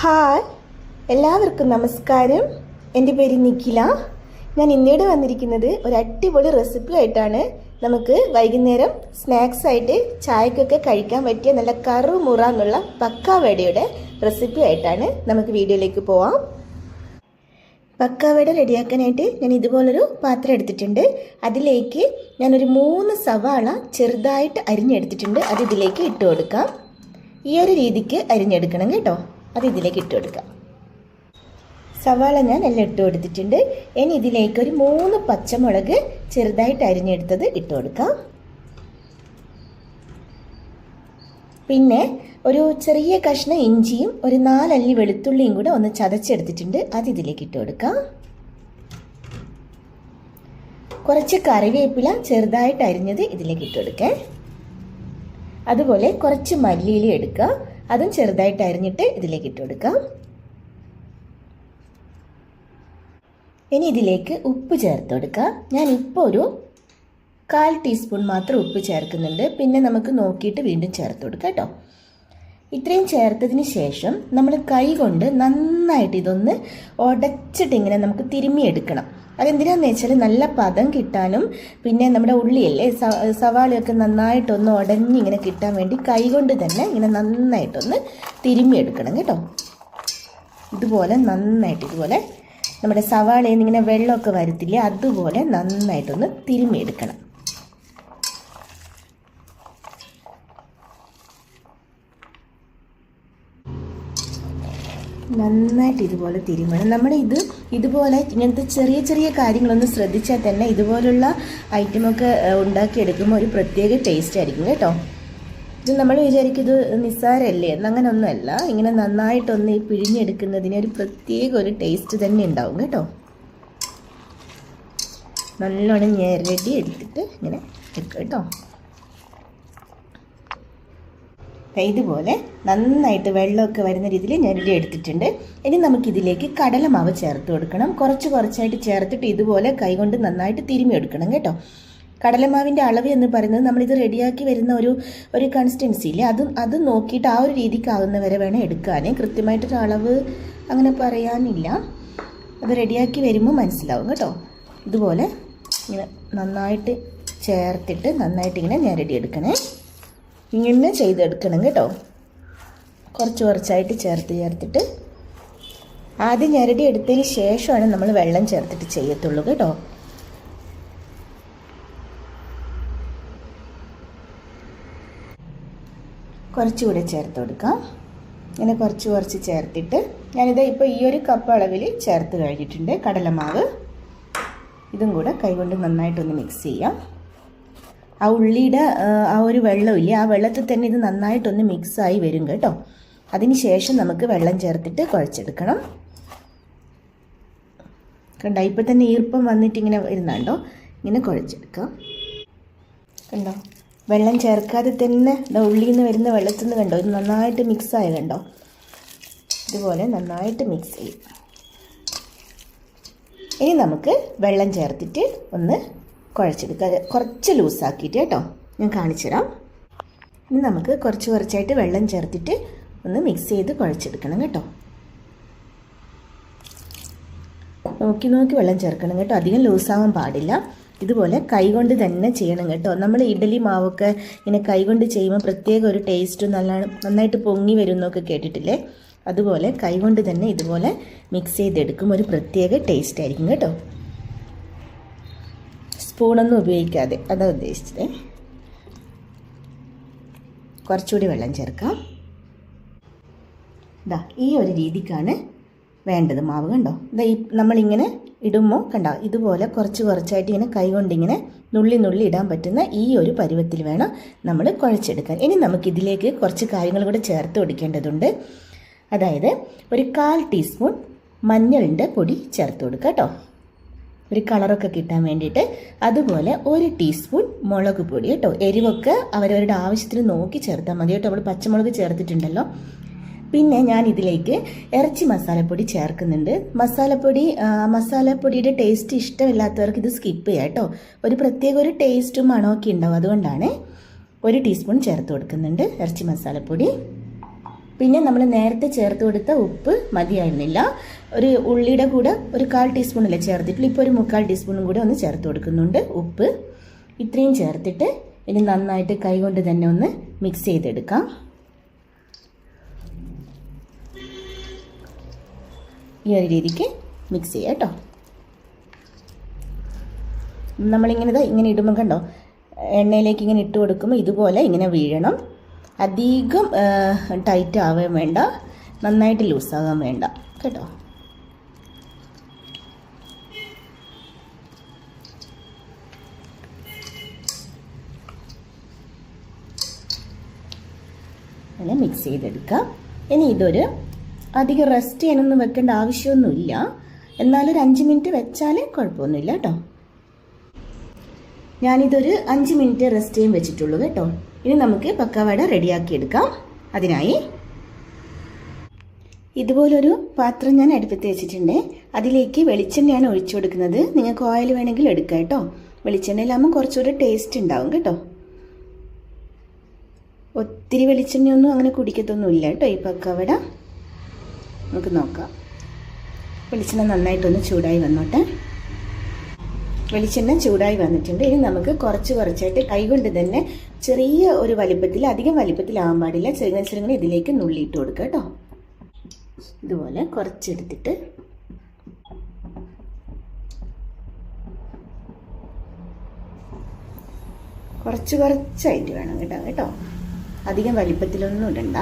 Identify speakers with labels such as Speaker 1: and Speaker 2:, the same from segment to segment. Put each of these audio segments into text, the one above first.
Speaker 1: Hi. എല്ലാവർക്കും നമസ്കാരം. എന്റെ പേര് നിഖില. ഞാൻ ഇന്നീട് വന്നിരിക്കുന്നത് ഒരു അടിപൊളി റെസിപ്പി ആയിട്ടാണ്. നമുക്ക് വൈകുന്നേരം സ്നാക്സ് ആയിട്ട് ചായക്കൊക്കെ കഴിക്കാൻ പറ്റിയ നല്ല കറു മുറ എന്നുള്ള പക്കാവടയുടെ റെസിപ്പി ആയിട്ടാണ് നമുക്ക് വീഡിയോയിലേക്ക് പോവാം. പക്കാവട റെഡിയാക്കാനായിട്ട് ഞാൻ ഇതുപോലൊരു പാത്രം എടുത്തിട്ടുണ്ട്. അതിലേക്ക് ഞാനൊരു മൂന്ന് സവാള ചെറുതായിട്ട് അരിഞ്ഞെടുത്തിട്ടുണ്ട്. അത് ഇതിലേക്ക് ഇട്ട് കൊടുക്കാം. ഈ ഒരു രീതിക്ക് അരിഞ്ഞെടുക്കണം കേട്ടോ. അത് ഇതിലേക്ക് ഇട്ട് കൊടുക്കാം. സവാള ഞാൻ എല്ലാം ഇട്ട് കൊടുത്തിട്ടുണ്ട്. ഇനി ഇതിലേക്ക് ഒരു മൂന്ന് പച്ചമുളക് ചെറുതായിട്ട് അരിഞ്ഞെടുത്തത് ഇട്ട് കൊടുക്കാം. പിന്നെ ഒരു ചെറിയ കഷ്ണം ഇഞ്ചിയും ഒരു നാലല്ലി വെളുത്തുള്ളിയും കൂടെ ഒന്ന് ചതച്ചെടുത്തിട്ടുണ്ട്. അത് ഇതിലേക്ക് ഇട്ട് കൊടുക്കാം. കുറച്ച് കറിവേപ്പില ചെറുതായിട്ട് അരിഞ്ഞത് ഇതിലേക്ക് ഇട്ട് കൊടുക്കേ. അതുപോലെ കുറച്ച് മല്ലിയില എടുക്കുക. അതും ചെറുതായിട്ട് അരിഞ്ഞിട്ട് ഇതിലേക്ക് ഇട്ട് കൊടുക്കാം. ഇനി ഇതിലേക്ക് ഉപ്പ് ചേർത്ത് കൊടുക്കാം. ഞാൻ ഇപ്പോൾ ഒരു കാൽ ടീസ്പൂൺ മാത്രം ഉപ്പ് ചേർക്കുന്നുണ്ട്. പിന്നെ നമുക്ക് നോക്കിയിട്ട് വീണ്ടും ചേർത്ത് കൊടുക്കാം കേട്ടോ. ഇത്രയും ചേർത്തതിന് ശേഷം നമ്മൾ കൈ കൊണ്ട് നന്നായിട്ട് ഇതൊന്ന് ഉടച്ചിട്ട് ഇങ്ങനെ നമുക്ക് തിരുമ്മിയെടുക്കണം. അതെന്തിനാന്ന് വെച്ചാൽ നല്ല പദം കിട്ടാനും പിന്നെ നമ്മുടെ ഉള്ളിയല്ലേ സവാളയൊക്കെ നന്നായിട്ടൊന്ന് ഉടഞ്ഞിങ്ങനെ കിട്ടാൻ വേണ്ടി കൈകൊണ്ട് തന്നെ ഇങ്ങനെ നന്നായിട്ടൊന്ന് തിരുമ്മിയെടുക്കണം കേട്ടോ. ഇതുപോലെ നന്നായിട്ട് ഇതുപോലെ നമ്മുടെ സവാളയിൽ നിന്ന് ഇങ്ങനെ വെള്ളമൊക്കെ വരത്തില്ലേ അതുപോലെ നന്നായിട്ടൊന്ന് തിരുമ്മിയെടുക്കണം. നന്നായിട്ട് ഇതുപോലെ തിരുമണം. നമ്മുടെ ഇത് ഇതുപോലെ ഇങ്ങനത്തെ ചെറിയ ചെറിയ കാര്യങ്ങളൊന്ന് ശ്രദ്ധിച്ചാൽ തന്നെ ഇതുപോലുള്ള ഐറ്റമൊക്കെ ഉണ്ടാക്കിയെടുക്കുമ്പോൾ ഒരു പ്രത്യേക ടേസ്റ്റ് ആയിരിക്കും കേട്ടോ. ഇത് നമ്മൾ വിചാരിക്കും ഇത് നിസ്സാരമല്ലേ എന്നങ്ങനൊന്നുമല്ല. ഇങ്ങനെ നന്നായിട്ടൊന്ന് ഈ പിഴിഞ്ഞെടുക്കുന്നതിന് ഒരു പ്രത്യേക ഒരു ടേസ്റ്റ് തന്നെ ഉണ്ടാവും കേട്ടോ. നല്ലോണം ഞെരടി എടുത്തിട്ട് ഇങ്ങനെ വെക്കും കേട്ടോ. ഇതുപോലെ നന്നായിട്ട് വെള്ളമൊക്കെ വരുന്ന രീതിയിൽ ഞെരടി എടുത്തിട്ടുണ്ട്. ഇനി നമുക്കിതിലേക്ക് കടലമാവ് ചേർത്ത് കൊടുക്കണം. കുറച്ച് കുറച്ചായിട്ട് ചേർത്തിട്ട് ഇതുപോലെ കൈകൊണ്ട് നന്നായിട്ട് തിരുമ്മി എടുക്കണം കേട്ടോ. കടലമാവിന്റെ അളവ് എന്ന് പറയുന്നത് നമ്മളിത് റെഡിയാക്കി വരുന്ന ഒരു ഒരു കൺസിസ്റ്റൻസി ഇല്ലേ? അത് അത് നോക്കിയിട്ട് ആ ഒരു രീതിക്കാവുന്ന വരെ വേണം എടുക്കാൻ കൃത്യമായിട്ടൊരു അളവ് അങ്ങനെ പറയാനില്ല. അത് റെഡിയാക്കി വരുമ്പോൾ മനസ്സിലാവും കേട്ടോ. ഇതുപോലെ ഇങ്ങനെ നന്നായിട്ട് ചേർത്തിട്ട് നന്നായിട്ട് ഇങ്ങനെ ഞെരടി എടുക്കണേ. ഇങ്ങനെ ചെയ്തെടുക്കണം കേട്ടോ. കുറച്ച് കുറച്ചായിട്ട് ചേർത്ത് ചേർത്തിട്ട് ആദ്യം ഞരടി എടുത്തതിന് ശേഷമാണ് നമ്മൾ വെള്ളം ചേർത്തിട്ട് ചെയ്യത്തുള്ളൂ കേട്ടോ. കുറച്ചുകൂടെ ചേർത്ത് കൊടുക്കാം. ഇങ്ങനെ കുറച്ച് കുറച്ച് ചേർത്തിട്ട് ഞാനിത് ഇപ്പോൾ ഈ ഒരു കപ്പ് അളവിൽ ചേർത്ത് കഴിഞ്ഞിട്ടുണ്ട് കടലമാവ്. ഇതും കൂടെ കൈകൊണ്ട് നന്നായിട്ടൊന്ന് മിക്സ് ചെയ്യാം. ആ ഉള്ളിയുടെ ആ ഒരു വെള്ളമില്ലേ ആ വെള്ളത്തിൽ തന്നെ ഇത് നന്നായിട്ടൊന്ന് മിക്സായി വരും കേട്ടോ. അതിന് ശേഷം നമുക്ക് വെള്ളം ചേർത്തിട്ട് കുഴച്ചെടുക്കണം. കണ്ടോ ഇപ്പം തന്നെ ഈർപ്പം വന്നിട്ട് ഇങ്ങനെ വരുന്നുണ്ടോ ഇങ്ങനെ കുഴച്ചെടുക്കാം. കണ്ടോ വെള്ളം ചേർക്കാതെ തന്നെ ഉള്ളിയിൽ നിന്ന് വരുന്ന വെള്ളത്തിൽ നിന്ന് കണ്ടോ ഇത് നന്നായിട്ട് മിക്സ് ആയി കണ്ടോ? ഇതുപോലെ നന്നായിട്ട് മിക്സ് ചെയ്യും. ഇനി നമുക്ക് വെള്ളം ചേർത്തിട്ട് ഒന്ന് കുഴച്ചെടുക്കുക കുറച്ച് ലൂസാക്കിയിട്ട് കേട്ടോ. ഞാൻ കാണിച്ചുതരാം. ഇനി നമുക്ക് കുറച്ച് കുറച്ചായിട്ട് വെള്ളം ചേർത്തിട്ട് ഒന്ന് മിക്സ് ചെയ്ത് കുഴച്ചെടുക്കണം കേട്ടോ. നോക്കി നോക്കി വെള്ളം ചേർക്കണം കേട്ടോ. അധികം ലൂസാവാൻ പാടില്ല. ഇതുപോലെ കൈകൊണ്ട് തന്നെ ചെയ്യണം കേട്ടോ. നമ്മൾ ഇഡലി മാവൊക്കെ ഇങ്ങനെ കൈകൊണ്ട് ചെയ്യുമ്പോൾ പ്രത്യേക ഒരു ടേസ്റ്റ് നല്ല നന്നായിട്ട് പൊങ്ങി വരുന്നൊക്കെ കേട്ടിട്ടില്ലേ? അതുപോലെ കൈകൊണ്ട് തന്നെ ഇതുപോലെ മിക്സ് ചെയ്തെടുക്കും. ഒരു പ്രത്യേക ടേസ്റ്റ് ആയിരിക്കും കേട്ടോ. സ്പൂണൊന്നും ഉപയോഗിക്കാതെ. അതാ ഉദ്ദേശിച്ചത്. കുറച്ചുകൂടി വെള്ളം ചേർക്കാം. ഇതാ ഈ ഒരു രീതിക്കാണ് വേണ്ടത് മാവ് കണ്ടോ? ഇതാ ഈ നമ്മളിങ്ങനെ ഇടുമ്പോൾ കണ്ടോ? ഇതുപോലെ കുറച്ച് കുറച്ചായിട്ട് ഇങ്ങനെ കൈകൊണ്ടിങ്ങനെ നുള്ളി നുള്ളി ഇടാൻ പറ്റുന്ന ഈ ഒരു പരുവത്തിൽ വേണം നമ്മൾ കുഴച്ചെടുക്കാൻ. ഇനി നമുക്കിതിലേക്ക് കുറച്ച് കാര്യങ്ങൾ കൂടെ ചേർത്ത് കൊടുക്കേണ്ടതുണ്ട്. അതായത് ഒരു കാൽ ടീസ്പൂൺ മഞ്ഞളിന്റെ പൊടി ചേർത്ത് കൊടുക്കുക കേട്ടോ. ഒരു കളറൊക്കെ കിട്ടാൻ വേണ്ടിയിട്ട് അതുപോലെ ഒരു ടീസ്പൂൺ മുളക് പൊടി കേട്ടോ. എരിവൊക്കെ അവരവരുടെ ആവശ്യത്തിന് നോക്കി ചേർത്താൽ മതി കേട്ടോ. നമ്മൾ പച്ചമുളക് ചേർത്തിട്ടുണ്ടല്ലോ. പിന്നെ ഞാൻ ഇതിലേക്ക് ഇറച്ചി മസാലപ്പൊടി ചേർക്കുന്നുണ്ട്. മസാലപ്പൊടി മസാലപ്പൊടിയുടെ ടേസ്റ്റ് ഇഷ്ടമില്ലാത്തവർക്ക് ഇത് സ്കിപ്പ് ചെയ്യാം കേട്ടോ. ഒരു പ്രത്യേക ഒരു ടേസ്റ്റും മണമൊക്കെ ഉണ്ടാവും. അതുകൊണ്ടാണ് ഒരു ടീസ്പൂൺ ചേർത്ത് കൊടുക്കുന്നുണ്ട് ഇറച്ചി മസാലപ്പൊടി. പിന്നെ നമ്മൾ നേരത്തെ ചേർത്ത് കൊടുത്ത ഉപ്പ് മതിയായിരുന്നില്ല. ഒരു ഉള്ളിയുടെ കൂടെ ഒരു കാൽ ടീസ്പൂണല്ലേ ചേർത്തിട്ടുള്ളൂ? ഇപ്പോൾ ഒരു മുക്കാൽ ടീസ്പൂണും കൂടെ ഒന്ന് ചേർത്ത് കൊടുക്കുന്നുണ്ട്. ഉപ്പ് ഇത്രയും ചേർത്തിട്ട് ഇനി നന്നായിട്ട് കൈകൊണ്ട് തന്നെ ഒന്ന് മിക്സ് ചെയ്തെടുക്കാം. ഈ ഒരു രീതിക്ക് മിക്സ് ചെയ്യാം കേട്ടോ. നമ്മളിങ്ങനെ ഇങ്ങനെ ഇടുമ്പോൾ കണ്ടോ? എണ്ണയിലേക്ക് ഇങ്ങനെ ഇട്ട് കൊടുക്കുമ്പോൾ ഇതുപോലെ ഇങ്ങനെ വീഴണം. അധികം ടൈറ്റ് ആവാൻ വേണ്ട. നന്നായിട്ട് ലൂസാകാൻ വേണ്ട. കേട്ടോ? അങ്ങനെ മിക്സ് ചെയ്തെടുക്കാം. ഇനി ഇതൊരു അധികം റെസ്റ്റ് ചെയ്യാനൊന്നും വെക്കേണ്ട ആവശ്യമൊന്നുമില്ല. എന്നാലൊരു അഞ്ച് മിനിറ്റ് വെച്ചാൽ കുഴപ്പമൊന്നുമില്ല കേട്ടോ. ഞാനിതൊരു അഞ്ച് മിനിറ്റ് റെസ്റ്റ് ചെയ്യാൻ വെച്ചിട്ടുള്ളൂ കേട്ടോ. ഇനി നമുക്ക് പക്കവട റെഡിയാക്കി എടുക്കാം. അതിനായി ഇതുപോലൊരു പാത്രം ഞാൻ അടുപ്പത്ത് വെച്ചിട്ടുണ്ട്. അതിലേക്ക് വെളിച്ചെണ്ണയാണ് ഒഴിച്ചു കൊടുക്കുന്നത്. നിങ്ങൾക്ക് ഓയിൽ വേണമെങ്കിൽ എടുക്കാം കേട്ടോ. വെളിച്ചെണ്ണയിലാകുമ്പോൾ കുറച്ചുകൂടെ ടേസ്റ്റ് ഉണ്ടാവും കേട്ടോ. ഒത്തിരി വെളിച്ചെണ്ണയൊന്നും അങ്ങനെ കുടിക്കത്തൊന്നുമില്ല കേട്ടോ ഈ പക്കവട. നമുക്ക് നോക്കാം. വെളിച്ചെണ്ണ നന്നായിട്ടൊന്ന് ചൂടായി വന്നോട്ടെ. വെളിച്ചെണ്ണ ചൂടായി വന്നിട്ടുണ്ട്. ഇനി നമുക്ക് കുറച്ച് കുറച്ചായിട്ട് കൈകൊണ്ട് തന്നെ ചെറിയ ഒരു വലിപ്പത്തിൽ അധികം വലിപ്പത്തിലാവാൻ പാടില്ല. ചെറുങ്ങനെ ചെറുങ്ങനെ ഇതിലേക്ക് നുള്ളിയിട്ട് കൊടുക്കുക കേട്ടോ. ഇതുപോലെ കുറച്ചെടുത്തിട്ട്. കുറച്ച് കുറച്ചായിട്ട് വേണം കേട്ടോ കേട്ടോ. അധികം വലിപ്പത്തിലൊന്നും ഇടണ്ട.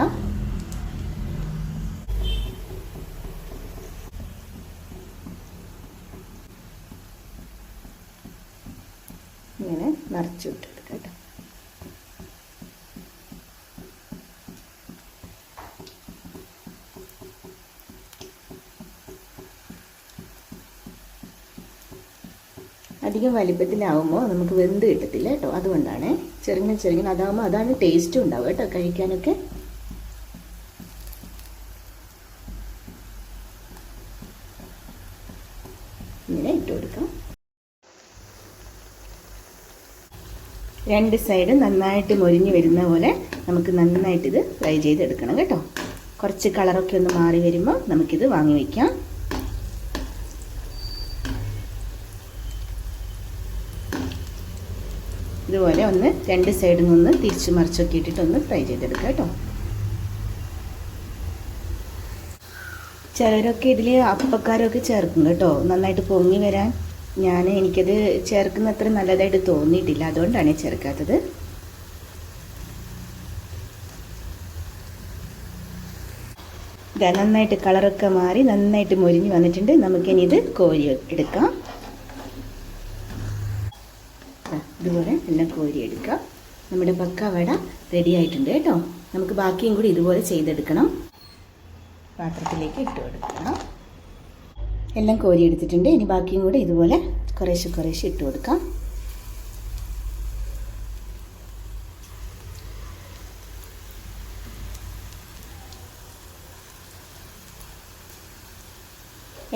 Speaker 1: ഇങ്ങനെ നിറച്ചു അധികം വലിപ്പത്തിലാവുമ്പോൾ നമുക്ക് വെന്ത് കിട്ടത്തില്ല കേട്ടോ. അതുകൊണ്ടാണ് ചെറുങ്ങനെ ചെറുങ്ങനെ അതാകുമ്പോൾ അതാണ് ടേസ്റ്റും ഉണ്ടാവുക കേട്ടോ കഴിക്കാനൊക്കെ. ഇങ്ങനെ ഇട്ട് കൊടുക്കാം. രണ്ട് സൈഡ് നന്നായിട്ട് മൊരിഞ്ഞ് വരുന്ന പോലെ നമുക്ക് നന്നായിട്ട് ഇത് ഫ്രൈ ചെയ്തെടുക്കണം കേട്ടോ. കുറച്ച് കളറൊക്കെ ഒന്ന് മാറി വരുമ്പോൾ നമുക്കിത് വാങ്ങി വയ്ക്കാം ഇതുപോലെ ഒന്ന് രണ്ട് സൈഡിൽ നിന്ന് തിരിച്ച് മറിച്ചൊക്കെ ഇട്ടിട്ട് ഒന്ന് ഫ്രൈ ചെയ്തെടുക്കാം കേട്ടോ. ചിലരൊക്കെ ഇതിൽ അപ്പക്കാരൊക്കെ ചേർക്കും കേട്ടോ. നന്നായിട്ട് പൊങ്ങി വരാൻ. ഞാൻ എനിക്കത് ചേർക്കുന്ന അത്ര നല്ലതായിട്ട് തോന്നിയിട്ടില്ല. അതുകൊണ്ടാണ് ചേർക്കാത്തത്. ഇതാ നന്നായിട്ട് കളറൊക്കെ മാറി നന്നായിട്ട് മൊരിഞ്ഞ് വന്നിട്ടുണ്ട്. നമുക്കിനി ഇത് കോരി എടുക്കാം. ഇതുപോലെ എല്ലാം കോരി എടുക്കാം നമ്മുടെ പക്കവട റെഡി ആയിട്ടുണ്ട് കേട്ടോ. നമുക്ക് ബാക്കിയും കൂടി ഇതുപോലെ ചെയ്തെടുക്കണം. പാത്രത്തിലേക്ക് ഇട്ട് കൊടുക്കണം. എല്ലാം കോരി എടുത്തിട്ടുണ്ട്. ഇനി ബാക്കിയും കൂടി ഇതുപോലെ കുറേശ്ശെ കുറേശ്ശെ ഇട്ട് കൊടുക്കാം.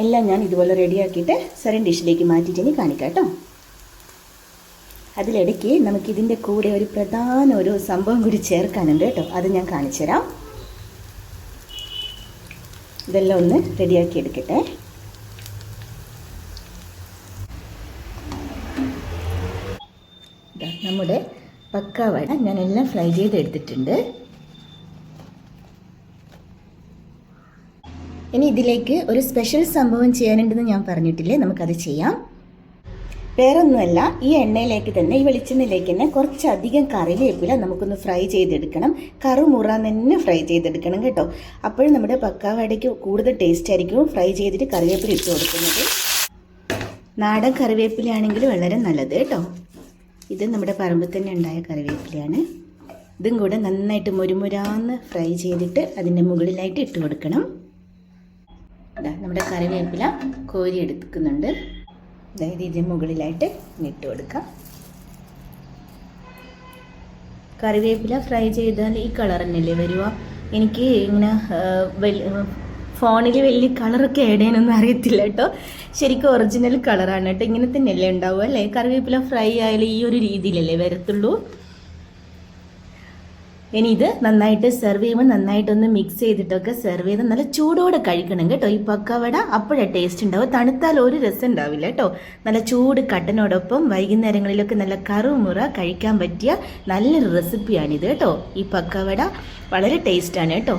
Speaker 1: എല്ലാം ഞാൻ ഇതുപോലെ റെഡിയാക്കിയിട്ട് സെറൻ ഡിഷിലേക്ക് മാറ്റിയിട്ട് ഇനി കാണിക്കാം കേട്ടോ. അതിലിടയ്ക്ക് നമുക്കിതിന്റെ കൂടെ ഒരു പ്രധാന ഒരു സംഭവം കൂടി ചേർക്കാനുണ്ട് കേട്ടോ. അത് ഞാൻ കാണിച്ചു തരാം. ഇതെല്ലാം ഒന്ന് റെഡിയാക്കി എടുക്കട്ടെ. നമ്മുടെ പക്കാവട ഞാൻ എല്ലാം ഫ്രൈ ചെയ്ത് എടുത്തിട്ടുണ്ട് ഇനി ഇതിലേക്ക് ഒരു സ്പെഷ്യൽ സംഭവം ചെയ്യാനുണ്ടെന്ന് ഞാൻ പറഞ്ഞിട്ടില്ലേ? നമുക്കത് ചെയ്യാം. വേറൊന്നുമല്ല ഈ എണ്ണയിലേക്ക് തന്നെ ഈ വെളിച്ചെണ്ണയിലേക്ക് തന്നെ കുറച്ചധികം കറിവേപ്പില നമുക്കൊന്ന് ഫ്രൈ ചെയ്തെടുക്കണം. കറുമുറാൻ തന്നെ ഫ്രൈ ചെയ്തെടുക്കണം കേട്ടോ. അപ്പോഴും നമ്മുടെ പക്കാവടയ്ക്ക് കൂടുതൽ ടേസ്റ്റ് ആയിരിക്കും ഫ്രൈ ചെയ്തിട്ട് കറിവേപ്പില ഇട്ട് കൊടുക്കുന്നത്. നാടൻ കറിവേപ്പിലയാണെങ്കിൽ വളരെ നല്ലത് കേട്ടോ. ഇത് നമ്മുടെ പറമ്പിൽ തന്നെ ഉണ്ടായ കറിവേപ്പിലയാണ്. ഇതും കൂടെ നന്നായിട്ട് മുരുമുരാന്ന് ഫ്രൈ ചെയ്തിട്ട് അതിന്റെ മുകളിലായിട്ട് ഇട്ട് കൊടുക്കണം. നമ്മുടെ കറിവേപ്പില കോരി എടുക്കുന്നുണ്ട് അതായത് ഇതിന് മുകളിലായിട്ട് ഇട്ട് കൊടുക്കാം. കറിവേപ്പില ഫ്രൈ ചെയ്താൽ ഈ കളർ തന്നെയല്ലേ വരുക എനിക്ക് ഇങ്ങനെ ഫോണിൽ വലിയ കളറൊക്കെ ആഡ് അറിയത്തില്ല കേട്ടോ. ശരിക്കും ഒറിജിനൽ കളറാണ് കേട്ടോ. ഇങ്ങനെ തന്നെയല്ലേ ഉണ്ടാവുക അല്ലേ? കറിവേപ്പില ഫ്രൈ ആയാലും ഈ ഒരു രീതിയിലല്ലേ വരത്തുള്ളൂ. ഇനി ഇത് നന്നായിട്ട് സെർവ് ചെയ്യുമ്പോൾ നന്നായിട്ടൊന്ന് മിക്സ് ചെയ്തിട്ടൊക്കെ സെർവ് ചെയ്ത് നല്ല ചൂടോടെ കഴിക്കണം കേട്ടോ. ഈ പക്കവട അപ്പോഴേ ടേസ്റ്റ് ഉണ്ടാവും തണുത്താൽ ഒരു രസം ഉണ്ടാവില്ല കേട്ടോ. നല്ല ചൂട് കട്ടനോടൊപ്പം വൈകുന്നേരങ്ങളിലൊക്കെ നല്ല കറുമുറ കഴിക്കാൻ പറ്റിയ നല്ലൊരു റെസിപ്പിയാണിത് കേട്ടോ. ഈ പക്കവട വളരെ ടേസ്റ്റാണ് കേട്ടോ.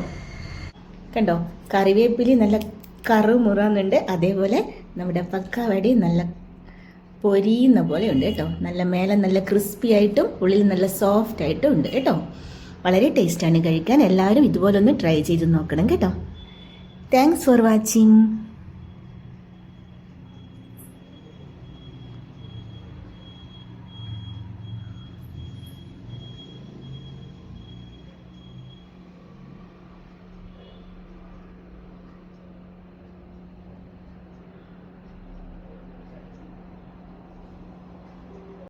Speaker 1: കണ്ടോ? കറിവേപ്പിലി നല്ല കറുമുറന്നുണ്ട്. അതേപോലെ നമ്മുടെ പക്കവടി നല്ല പൊരിയുന്ന പോലെ ഉണ്ട് കേട്ടോ. നല്ല മേലെ നല്ല ക്രിസ്പി ആയിട്ടും ഉള്ളിൽ നല്ല സോഫ്റ്റ് ആയിട്ടും ഉണ്ട് കേട്ടോ. വളരെ ടേസ്റ്റാണ് കഴിക്കാൻ. എല്ലാവരും ഇതുപോലൊന്ന് ട്രൈ ചെയ്ത് നോക്കണം കേട്ടോ. Thanks for watching